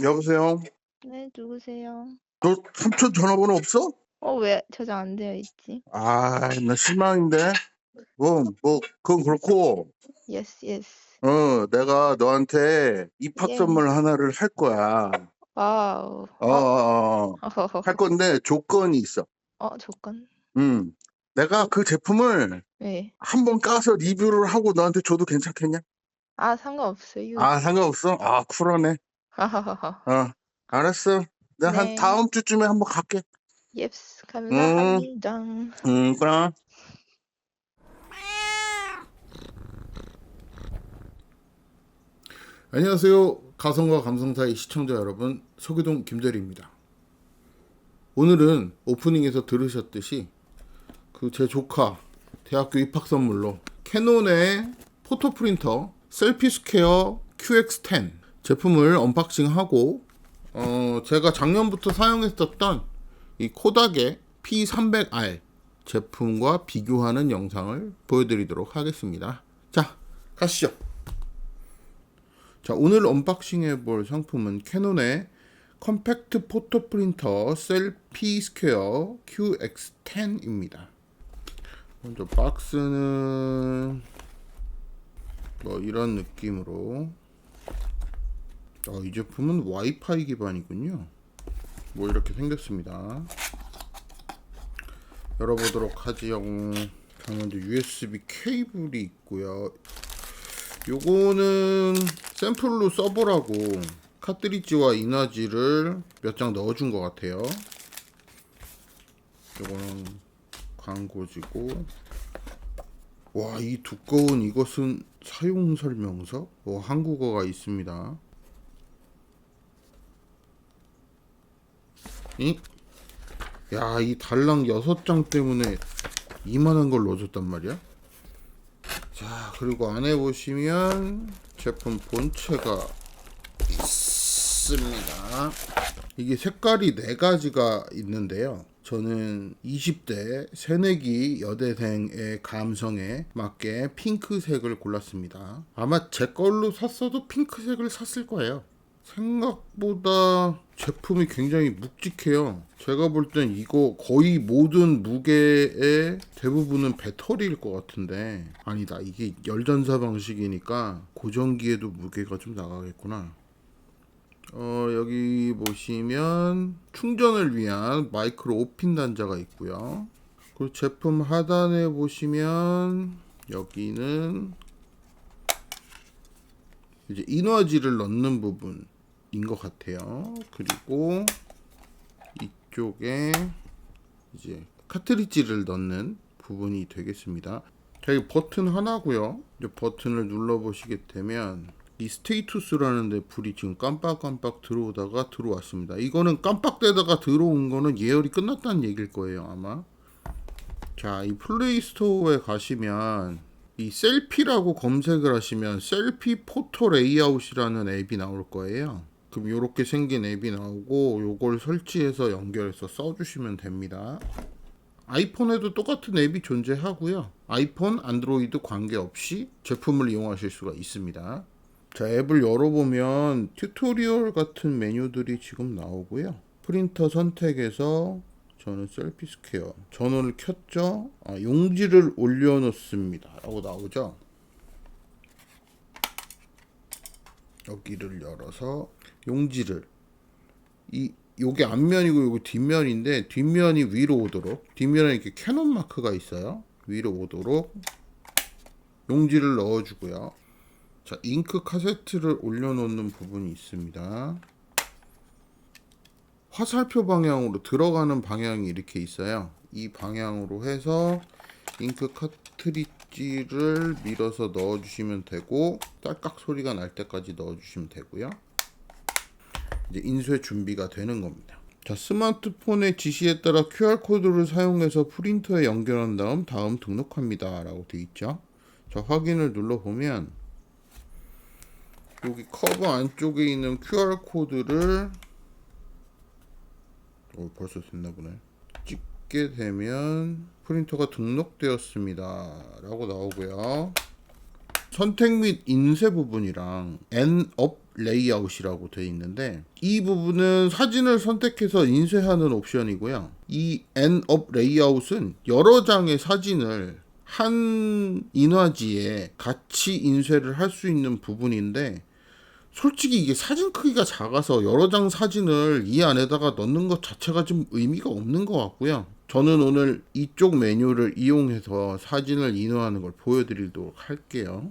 여보세요? 네, 누구세요? 너 삼촌 전화번호 없어? 어, 왜 저장 안 되어 있지? 아, 나 실망인데. 뭐, 뭐, 그건 그렇고, Yes, yes. 어, 내가 너한테 입학 예. 선물 하나를 할 거야. 와우. 어, 어, 어. 할 건데 조건이 있어. 어, 조건. 음. 내가 그 제품을 네. 한번 까서 리뷰를 하고 너한테 줘도 괜찮겠냐? 아, 상관없어요. 아, 상관없어? 아, 쿨하네. 하하하하. 어, 알았어. 내가 한 네. 다음 주쯤에 한번 갈게. 예스, 감사합니다. 음, 그럼. 안녕하세요. 가성과 감성 사이 시청자 여러분, 소기동 김대리입니다. 오늘은 오프닝에서 들으셨듯이 그 제 조카 대학교 입학 선물로 캐논의 포토 프린터 셀피 스퀘어 QX10 제품을 언박싱하고 어 제가 작년부터 사용했었던 이 코닥의 P300R 제품과 비교하는 영상을 보여드리도록 하겠습니다. 자, 가시죠. 자, 오늘 언박싱 해 볼 상품은 캐논의 컴팩트 포토 프린터 셀피 스퀘어 QX10입니다. 먼저 박스는 뭐 이런 느낌으로 어, 이 제품은 와이파이 기반이군요. 뭐 이렇게 생겼습니다. 열어보도록 하지요. 먼저 USB 케이블이 있고요. 요거는 샘플로 써보라고 카트리지와 이나지를 몇 장 넣어준 것 같아요. 요거는 광고지고 와 이 두꺼운 이것은 사용 설명서 뭐 한국어가 있습니다. 이? 야, 이 달랑 6장 때문에 이만한 걸 넣어줬단 말이야? 자, 그리고 안에 보시면 제품 본체가 있습니다. 이게 색깔이 네 가지가 있는데요. 저는 20대 새내기 여대생의 감성에 맞게 핑크색을 골랐습니다. 아마 제 걸로 샀어도 핑크색을 샀을 거예요. 생각보다 제품이 굉장히 묵직해요. 제가 볼 땐 이거 거의 모든 무게의 대부분은 배터리일 것 같은데 아니다. 이게 열전사 방식이니까 고정기에도 무게가 좀 나가겠구나. 어, 여기 보시면 충전을 위한 마이크로 5핀 단자가 있고요. 그리고 제품 하단에 보시면 여기는 이제 이너지를 넣는 부분인 것 같아요. 그리고 이쪽에 이제 카트리지를 넣는 부분이 되겠습니다. 자, 이 버튼 하나고요. 이제 버튼을 눌러 보시게 되면 이 스테이투스라는데 불이 지금 깜빡깜빡 들어오다가 들어왔습니다. 이거는 깜빡대다가 들어온 거는 예열이 끝났다는 얘기일 거예요, 아마. 자, 이 플레이 스토어에 가시면 이 셀피라고 검색을 하시면 셀피 포토 레이아웃이라는 앱이 나올 거예요. 그럼 이렇게 생긴 앱이 나오고 요걸 설치해서 연결해서 써주시면 됩니다. 아이폰에도 똑같은 앱이 존재하고요. 아이폰, 안드로이드 관계없이 제품을 이용하실 수가 있습니다. 자, 앱을 열어보면 튜토리얼 같은 메뉴들이 지금 나오고요. 프린터 선택에서 저는 셀피 스퀘어 전원을 켰죠. 아, 용지를 올려놓습니다. 라고 나오죠. 여기를 열어서 용지를 이 요게 앞면이고 요게 뒷면인데 뒷면이 위로 오도록 뒷면에 이렇게 캐논 마크가 있어요. 위로 오도록 용지를 넣어주고요. 자, 잉크 카세트를 올려놓는 부분이 있습니다. 화살표 방향으로 들어가는 방향이 이렇게 있어요. 이 방향으로 해서 잉크 카트리지를 밀어서 넣어주시면 되고 딸깍 소리가 날 때까지 넣어주시면 되고요. 이제 인쇄 준비가 되는 겁니다. 자, 스마트폰의 지시에 따라 QR코드를 사용해서 프린터에 연결한 다음 다음 등록합니다. 라고 되어 있죠. 자, 확인을 눌러보면 여기 커버 안쪽에 있는 QR코드를 어, 벌써 됐나 보네. 찍게 되면 프린터가 등록되었습니다. 라고 나오고요. 선택 및 인쇄 부분이랑 업 레이아웃이라고 되어 있는데 이 부분은 사진을 선택해서 인쇄하는 옵션이고요. 이 N업 레이아웃은 여러 장의 사진을 한 인화지에 같이 인쇄를 할 수 있는 부분인데 솔직히 이게 사진 크기가 작아서 여러 장 사진을 이 안에다가 넣는 것 자체가 좀 의미가 없는 것 같고요. 저는 오늘 이쪽 메뉴를 이용해서 사진을 인화하는 걸 보여드리도록 할게요.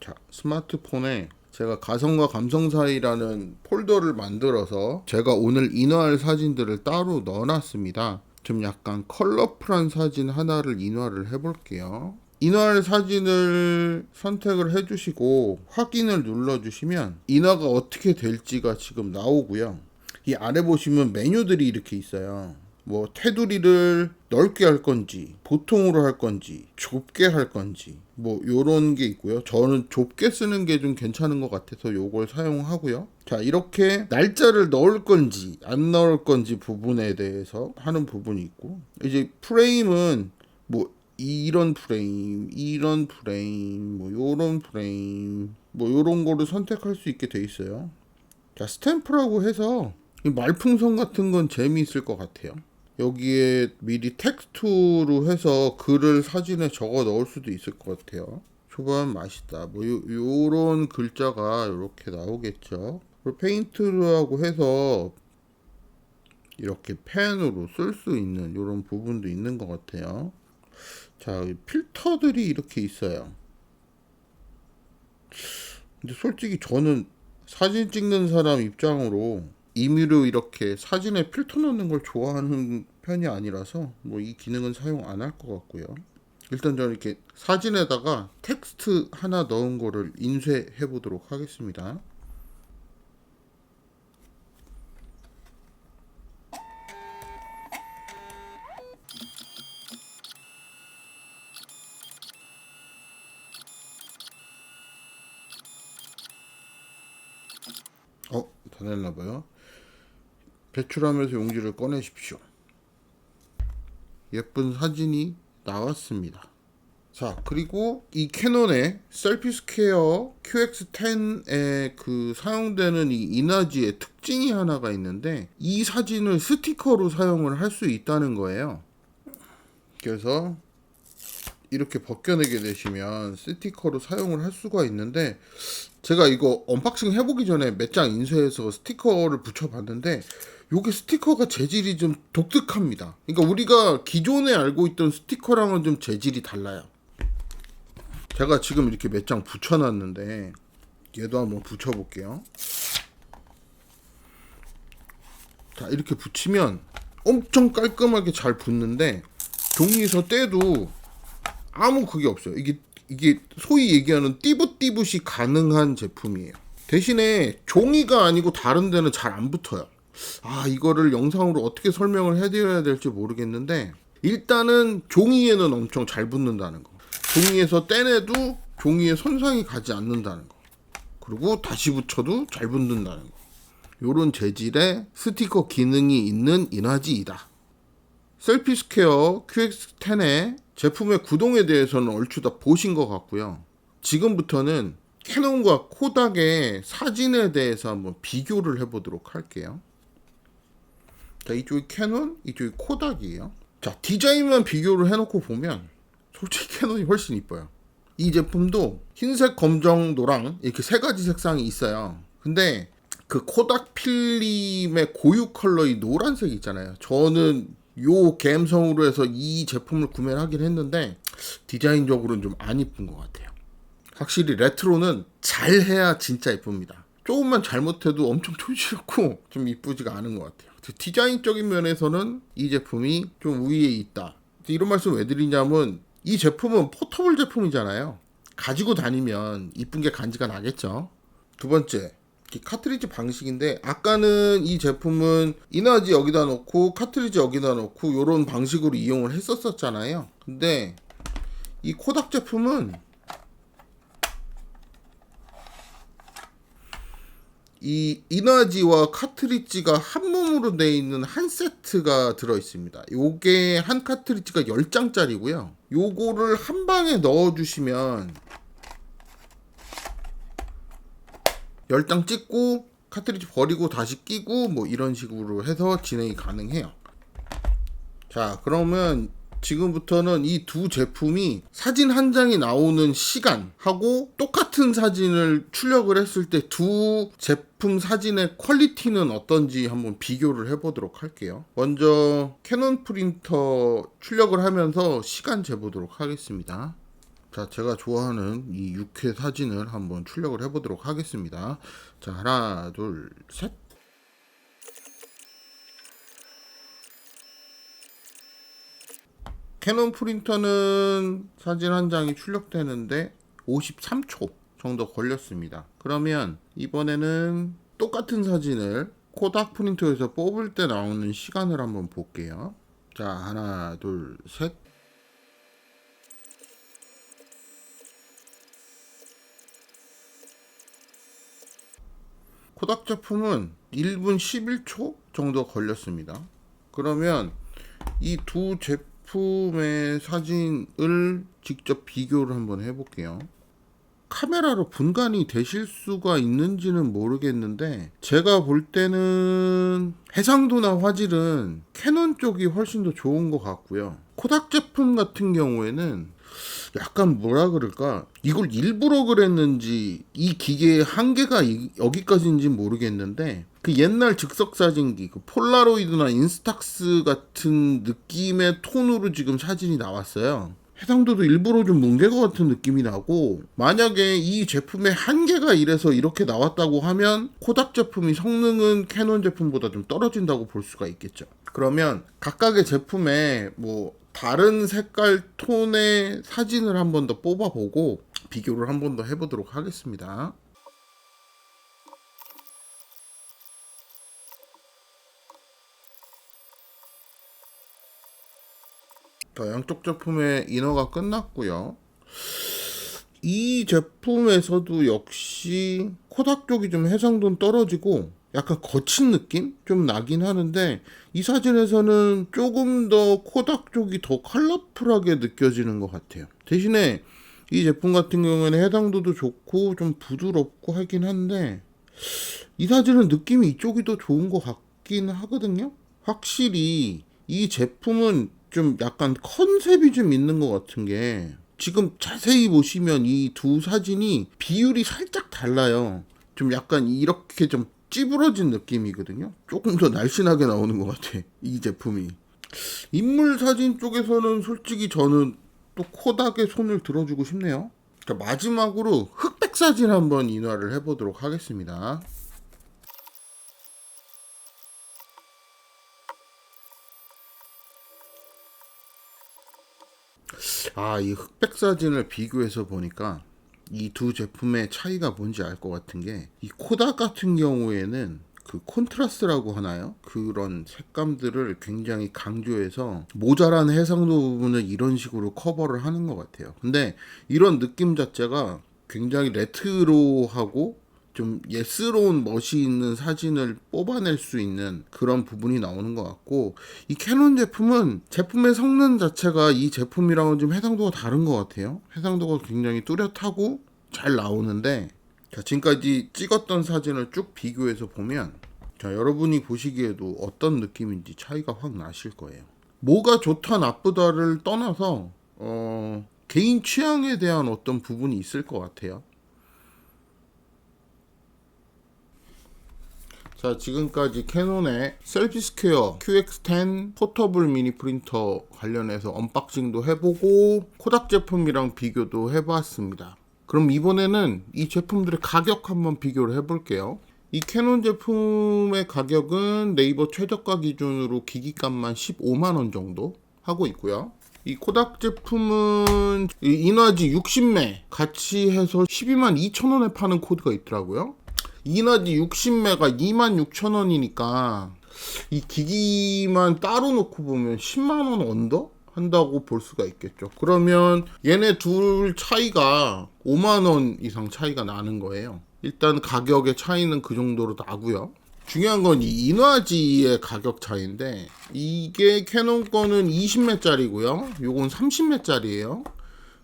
자, 스마트폰에 제가 가성과 감성 사이라는 폴더를 만들어서 제가 오늘 인화할 사진들을 따로 넣어놨습니다. 좀 약간 컬러풀한 사진 하나를 인화를 해볼게요. 인화할 사진을 선택을 해주시고 확인을 눌러주시면 인화가 어떻게 될지가 지금 나오고요. 이 아래 보시면 메뉴들이 이렇게 있어요. 뭐 테두리를 넓게 할 건지 보통으로 할 건지 좁게 할 건지 뭐 요런 게 있고요. 저는 좁게 쓰는 게 좀 괜찮은 것 같아서 요걸 사용하고요. 자 이렇게 날짜를 넣을 건지 안 넣을 건지 부분에 대해서 하는 부분이 있고 이제 프레임은 뭐 이런 프레임, 이런 프레임, 뭐 요런 프레임, 뭐 요런 거를 선택할 수 있게 돼 있어요. 자 스탬프라고 해서 이 말풍선 같은 건 재미있을 것 같아요. 여기에 미리 텍스트로 해서 글을 사진에 적어 넣을 수도 있을 것 같아요. 초반 맛있다. 뭐 요, 요런 글자가 이렇게 나오겠죠. 그리고 페인트라고 해서 이렇게 펜으로 쓸 수 있는 이런 부분도 있는 것 같아요. 자, 이 필터들이 이렇게 있어요. 근데 솔직히 저는 사진 찍는 사람 입장으로 임의로 이렇게 사진에 필터 넣는 걸 좋아하는 편이 아니라서 뭐 이 기능은 사용 안 할 것 같고요. 일단 저는 이렇게 사진에다가 텍스트 하나 넣은 거를 인쇄해 보도록 하겠습니다. 어, 다 됐나 봐요. 배출하면서 용지를 꺼내십시오. 예쁜 사진이 나왔습니다. 자, 그리고 이 캐논의 셀피 스퀘어 QX10에 그 사용되는 이 이나지의 특징이 하나가 있는데 이 사진을 스티커로 사용을 할 수 있다는 거예요. 그래서 이렇게 벗겨내게 되시면 스티커로 사용을 할 수가 있는데 제가 이거 언박싱 해보기 전에 몇 장 인쇄해서 스티커를 붙여봤는데 요게 스티커가 재질이 좀 독특합니다. 그러니까 우리가 기존에 알고 있던 스티커랑은 좀 재질이 달라요. 제가 지금 이렇게 몇 장 붙여놨는데 얘도 한번 붙여볼게요. 자 이렇게 붙이면 엄청 깔끔하게 잘 붙는데 종이에서 떼도 아무 그게 없어요. 이게 이게 소위 얘기하는 띠붓띠붓이 가능한 제품이에요. 대신에 종이가 아니고 다른 데는 잘 안 붙어요. 아 이거를 영상으로 어떻게 설명을 해드려야 될지 모르겠는데 일단은 종이에는 엄청 잘 붙는다는 거. 종이에서 떼내도 종이에 손상이 가지 않는다는 거. 그리고 다시 붙여도 잘 붙는다는 거. 요런 재질의 스티커 기능이 있는 인화지이다. 셀피 스퀘어 QX10의 제품의 구동에 대해서는 얼추 다 보신 것 같고요. 지금부터는 캐논과 코닥의 사진에 대해서 한번 비교를 해보도록 할게요. 자, 이쪽이 캐논, 이쪽이 코닥이에요. 자, 디자인만 비교를 해놓고 보면 솔직히 캐논이 훨씬 이뻐요. 이 제품도 흰색, 검정, 노랑 이렇게 세 가지 색상이 있어요. 근데 그 코닥 필름의 고유 컬러 이 노란색 있잖아요. 저는 요 감성으로 해서 이 제품을 구매를 하긴 했는데 디자인적으로는 좀 안 이쁜 것 같아요. 확실히 레트로는 잘 해야 진짜 이쁩니다. 조금만 잘못해도 엄청 촌스럽고 좀 이쁘지가 않은 것 같아요. 디자인적인 면에서는 이 제품이 좀 우위에 있다. 이런 말씀 왜 드리냐면 이 제품은 포터블 제품이잖아요. 가지고 다니면 이쁜 게 간지가 나겠죠. 두 번째, 이 카트리지 방식인데 아까는 이 제품은 이나지 여기다 놓고 카트리지 여기다 놓고 이런 방식으로 이용을 했었었잖아요. 근데 이 코닥 제품은 이 이나지와 카트리지가 한 몸으로 되어 있는 한 세트가 들어 있습니다. 요게 한 카트리지가 10장짜리고요. 요거를 한 방에 넣어 주시면 열장 찍고 카트리지 버리고 다시 끼고 뭐 이런 식으로 해서 진행이 가능해요. 자, 그러면 지금부터는 이 두 제품이 사진 한 장이 나오는 시간하고 똑같은 사진을 출력을 했을 때 두 제품 사진의 퀄리티는 어떤지 한번 비교를 해보도록 할게요. 먼저 캐논 프린터 출력을 하면서 시간 재보도록 하겠습니다. 자, 제가 좋아하는 이 6회 사진을 한번 출력을 해보도록 하겠습니다. 자, 하나, 둘, 셋. 캐논 프린터는 사진 한 장이 출력되는데 53초 정도 걸렸습니다. 그러면 이번에는 똑같은 사진을 코닥 프린터에서 뽑을 때 나오는 시간을 한번 볼게요. 자, 하나, 둘, 셋. 코닥 제품은 1분 11초 정도 걸렸습니다. 그러면 이 두 제품의 사진을 직접 비교를 한번 해볼게요. 카메라로 분간이 되실 수가 있는지는 모르겠는데 제가 볼 때는 해상도나 화질은 캐논 쪽이 훨씬 더 좋은 것 같고요. 코닥 제품 같은 경우에는 약간 뭐라 그럴까 이걸 일부러 그랬는지 이 기계의 한계가 이- 여기까지인지 모르겠는데 그 옛날 즉석 사진기 그 폴라로이드나 인스탁스 같은 느낌의 톤으로 지금 사진이 나왔어요. 해상도도 일부러 좀 뭉갠 것 같은 느낌이 나고 만약에 이 제품의 한계가 이래서 이렇게 나왔다고 하면 코닥 제품이 성능은 캐논 제품보다 좀 떨어진다고 볼 수가 있겠죠. 그러면 각각의 제품에 뭐 다른 색깔 톤의 사진을 한 번 더 뽑아보고 비교를 한 번 더 해보도록 하겠습니다. 자, 양쪽 제품의 인허가 끝났고요. 이 제품에서도 역시 코닥 쪽이 좀 해상도는 떨어지고 약간 거친 느낌 좀 나긴 하는데 이 사진에서는 조금 더 코닥 쪽이 더 컬러풀하게 느껴지는 것 같아요. 대신에 이 제품 같은 경우에는 해상도도 좋고 좀 부드럽고 하긴 한데 이 사진은 느낌이 이쪽이 더 좋은 것 같긴 하거든요. 확실히 이 제품은 좀 약간 컨셉이 좀 있는 것 같은 게 지금 자세히 보시면 이 두 사진이 비율이 살짝 달라요. 좀 약간 이렇게 좀 찌부러진 느낌이거든요. 조금 더 날씬하게 나오는 것 같아. 이 제품이. 인물 사진 쪽에서는 솔직히 저는 또 코닥의 손을 들어주고 싶네요. 자, 마지막으로 흑백 사진 한번 인화를 해보도록 하겠습니다. 아, 이 흑백 사진을 비교해서 보니까 이 두 제품의 차이가 뭔지 알 것 같은 게 이 코닥 같은 경우에는 그 콘트라스트라고 하나요? 그런 색감들을 굉장히 강조해서 모자란 해상도 부분을 이런 식으로 커버를 하는 것 같아요. 근데 이런 느낌 자체가 굉장히 레트로하고 좀 예스러운 멋이 있는 사진을 뽑아낼 수 있는 그런 부분이 나오는 것 같고 이 캐논 제품은 제품의 성능 자체가 이 제품이랑은 좀 해상도가 다른 것 같아요. 해상도가 굉장히 뚜렷하고 잘 나오는데 자, 지금까지 찍었던 사진을 쭉 비교해서 보면 자, 여러분이 보시기에도 어떤 느낌인지 차이가 확 나실 거예요. 뭐가 좋다 나쁘다를 떠나서 어, 개인 취향에 대한 어떤 부분이 있을 것 같아요. 자, 지금까지 캐논의 셀피 스퀘어 QX10 포터블 미니 프린터 관련해서 언박싱도 해보고 코닥 제품이랑 비교도 해봤습니다. 그럼 이번에는 이 제품들의 가격 한번 비교를 해볼게요. 이 캐논 제품의 가격은 네이버 최저가 기준으로 기기값만 15만원 정도 하고 있고요. 이 코닥 제품은 이 인화지 60매 같이 해서 12만 2천원에 파는 코드가 있더라고요. 인화지 60매가 26,000원이니까 이 기기만 따로 놓고 보면 10만원 언더? 한다고 볼 수가 있겠죠. 그러면 얘네 둘 차이가 5만원 이상 차이가 나는 거예요. 일단 가격의 차이는 그 정도로 나고요. 중요한 건 이 인화지의 가격 차이인데 이게 캐논 거는 20매짜리고요. 요건 30매짜리예요.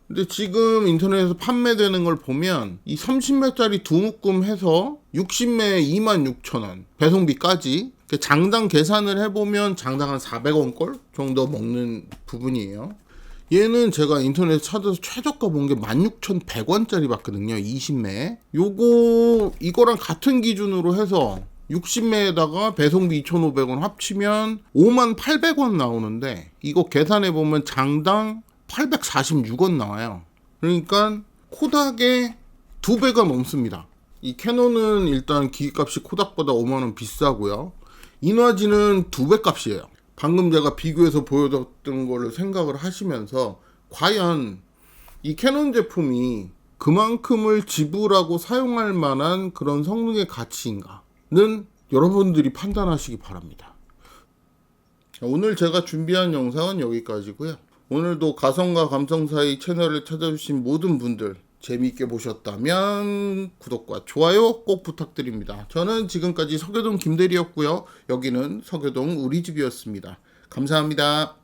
근데 지금 인터넷에서 판매되는 걸 보면 이 30매짜리 두 묶음 해서 60매에 26,000원 배송비까지 그 장당 계산을 해보면 장당 한 400원 꼴 정도 먹는 부분이에요. 얘는 제가 인터넷 찾아서 최저가 본 게 16,100원짜리 봤거든요. 20매. 요거 이거랑 같은 기준으로 해서 60매에다가 배송비 2,500원 합치면 58,800원 나오는데 이거 계산해 보면 장당 846원 나와요. 그러니까 코닥의 두 배가 넘습니다. 이 캐논은 일단 기기값이 코닥보다 5만 원 비싸고요. 인화지는 두 배 값이에요. 방금 제가 비교해서 보여줬던 거를 생각을 하시면서 과연 이 캐논 제품이 그만큼을 지불하고 사용할 만한 그런 성능의 가치인가는 여러분들이 판단하시기 바랍니다. 자, 오늘 제가 준비한 영상은 여기까지고요. 오늘도 가성과 감성 사이 채널을 찾아주신 모든 분들 재미있게 보셨다면 구독과 좋아요 꼭 부탁드립니다. 저는 지금까지 서교동 김대리였고요. 여기는 서교동 우리 집이었습니다. 감사합니다.